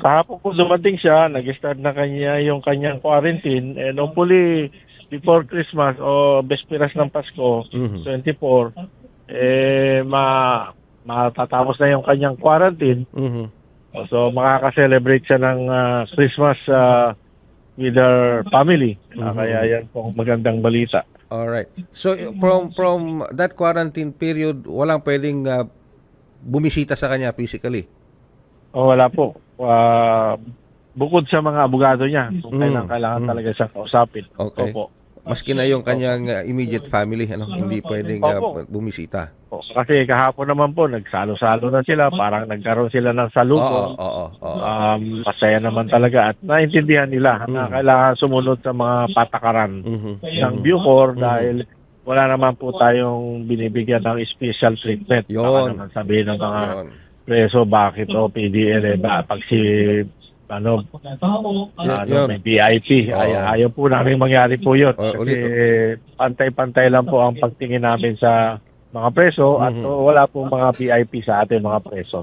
kahapon po dumating siya, nag-start na kanya yung kanyang quarantine and hopefully before Christmas o Besperas ng Pasko, Mhm. 24, eh ma matatapos na yung kanyang quarantine. Mhm. So makaka-celebrate siya ng ah, Christmas ah, with her family. Mhm. Kaya yan po magandang balita. All right. So from from that quarantine period, walang pwedeng ah, bumisita sa kanya physically. O wala po. Ah, bukod sa mga abogado niya, kung Mm. kailangan, kailangan Mm. talaga siyang kausapin. Okay. Opo. Maski na yung kanyang ah, immediate family, ano, hindi pwedeng Opo. bumisita. O, Kasi kahapon naman po, nagsalo-salo na sila. Parang nagkaroon sila ng Oo, salubong. oo, oo. Um, masaya naman talaga at naintindihan nila na Mm. kailangan sumunod sa mga patakaran Mhm. ng Bucor Mhm. dahil wala naman po tayong binibigyan ng special treatment. Yun. Naman sabihin ng mga Yun. Preso bakit o PDL eh, ba, pag si ano, Yun, ano yun. may VIP. Oo. Ay, ayaw po namin mangyari po yun. O, Kasi pantay-pantay lang po ang pagtingin namin sa mga preso at Mhm. uh, wala po mga VIP sa ating mga preso.